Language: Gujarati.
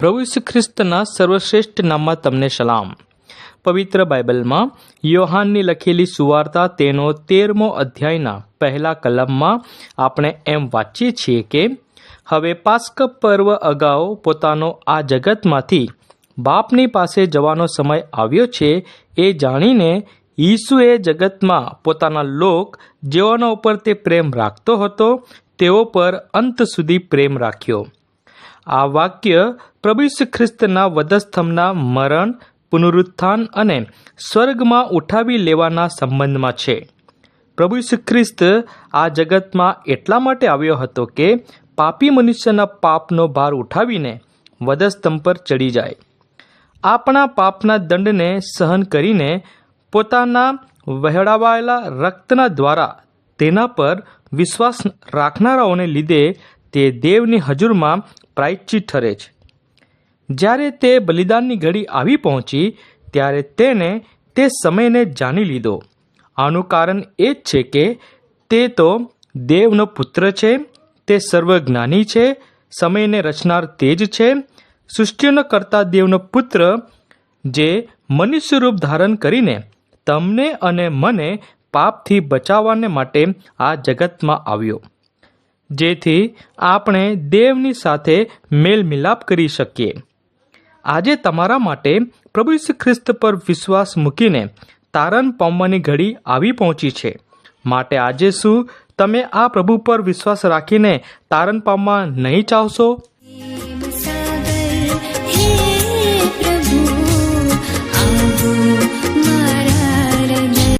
પ્રભુ ઈસુ ખ્રિસ્તના સર્વશ્રેષ્ઠ નામમાં તમને સલામ. પવિત્ર બાઇબલમાં યોહાનની લખેલી સુવાર્તા તેનો તેરમો અધ્યાયના પહેલા કલમમાં આપણે એમ વાંચીએ છીએ કે, હવે પાસ્ક પર્વ અગાઉ પોતાનો આ જગતમાંથી બાપની પાસે જવાનો સમય આવ્યો છે, એ જાણીને ઈસુએ જગતમાં પોતાના લોક જેઓના ઉપર તે પ્રેમ રાખતો હતો, તેઓ પર અંત સુધી પ્રેમ રાખ્યો. આ વાક્ય પ્રભુ ખ્રિસ્તના વધસ્તંભના મરણ, પુનરુત્થાન અને સ્વર્ગમાં ઉઠાવી લેવાના સંબંધમાં છે. પ્રભુ ખ્રિસ્ત આ જગતમાં એટલા માટે આવ્યો હતો કે પાપી મનુષ્યના પાપનો ભાર ઉઠાવીને વધસ્તંભ પર ચડી જાય. આપણા પાપના દંડને સહન કરીને પોતાના વહેડાવાયેલા રક્તના દ્વારા તેના પર વિશ્વાસ રાખનારાઓને લીધે તે દેવની હજુરમાં પ્રાયશ્ચિત ઠરે છે. જ્યારે તે બલિદાનની ઘડી આવી પહોંચી, ત્યારે તેને તે સમયને જાણી લીધો. આનું કારણ એ જ છે કે તે તો દેવનો પુત્ર છે, તે સર્વજ્ઞાની છે, સમયને રચનાર તે જ છે સૃષ્ટિનો કરતા દેવનો પુત્ર જે મનુષ્ય રૂપ ધારણ કરીને તમને અને મને પાપથી બચાવવાને માટે આ જગતમાં આવ્યો. જેથી આપણે દેવની સાથે મેલ મિલાપ કરી શકીએ. આજે તમારા માટે પ્રભુ ઈસુ ખ્રિસ્ત પર વિશ્વાસ મૂકીને તારણ પામવાની ઘડી આવી પહોંચી છે. માટે આજે શું તમે આ પ્રભુ પર વિશ્વાસ રાખીને તારણ પામવા નહીં ચાહશો?